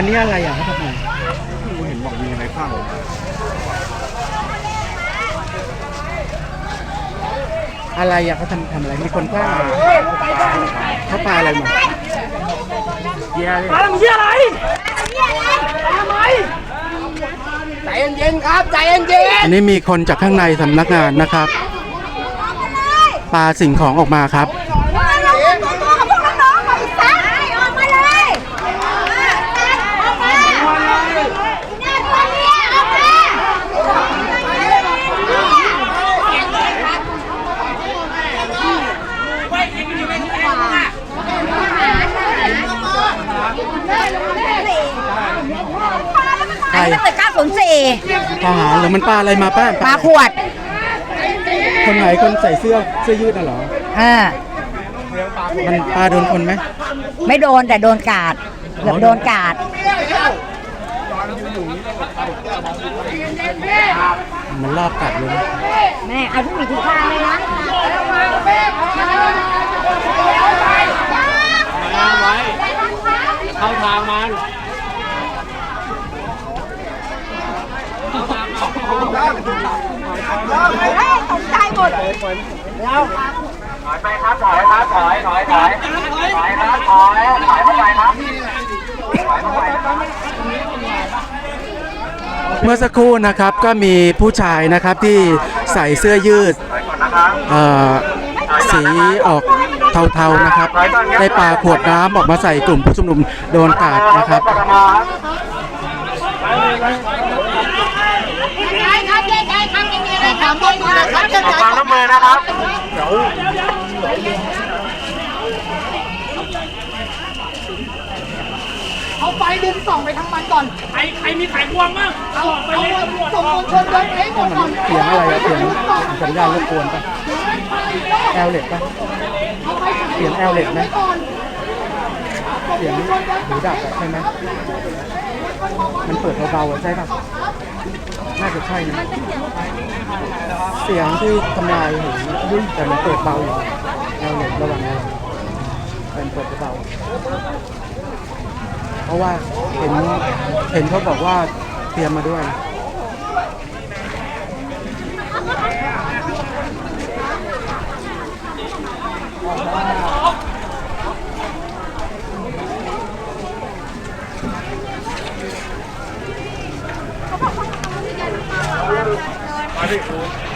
อันนี้อะไรอะเขาทำไมเห็นบอกมีอะไรข้างอะไรอะเขาทำทำอะไร มีคนกล้าอะไรเขาปลาอะไรมาปลาทำเหี้ยอะไรใจเย็นๆครับ ใจเย็นอันนี้มีคนจากข้างในสำนักงานนะครับปลาสิ่งของออกมาครับ มาลงตัวตัวกับพวกน้องๆหน่อยซะออกมาเลยออกมาหน้าตัวเนี้ยออกมา ใครอันนี้มันเกิดก้าศูนย์สี่ทหารหรือมันปลาอะไรมาป้าปลาขวด คนไหนคนใส่เสื้อเสื้อยืดน่ะเหรอ เออ มันปลาโดนคนไหม ไม่โดนแต่โดนกาดเกือบโดนกาด มันรอบกัดเลยนะแม่เอาทุกวิธีทางเลยนะ เข้าทางมัน ตกใจหมดถอยไปครับถอยครับถอยถอยถอยถอยครับถอยถอยเข้าไปครับถอยเข้าไปครับเมื่อสักครู่นะครับก็มีผู้ชายนะครับที่ใส่เสื้อยืดถอยก่อนนะครับเอ่อสีออกเทาๆนะครับ ได้ปลาขวดน้ำออกมาใส่กลุ่มผู้ชุมนุมโดนกาดนะครับ กทม ขอความร่วมมือนะครับเอาไฟดึงส่องไปทางมันก่อน ใครใครมีไข่ควงบ้างเอาออกไปเลยตำรวจส่งมวลชนเดินไปให้หมดก่อนเสียงอะไรอะเสียงสัญญาณรบกวนปะแอลเล็ตปะเอาไฟฉายเสียงแอลเล็ตไหมไว้ก่อนเสียงหูดับอะใช่ไหม มันเปิดเบาๆใช่ป่ะ น่าจะใช่นะ เสียงที่ทำลายหูยิ่ยแต่มันเปิดเบาอยู่เราเห็นระหว่างนะมันเปิดเบาเพราะว่าเห็นเห็นเขาบอกว่าเตรียมมาด้วย เขาบอกว่าเขาไม่ได้มา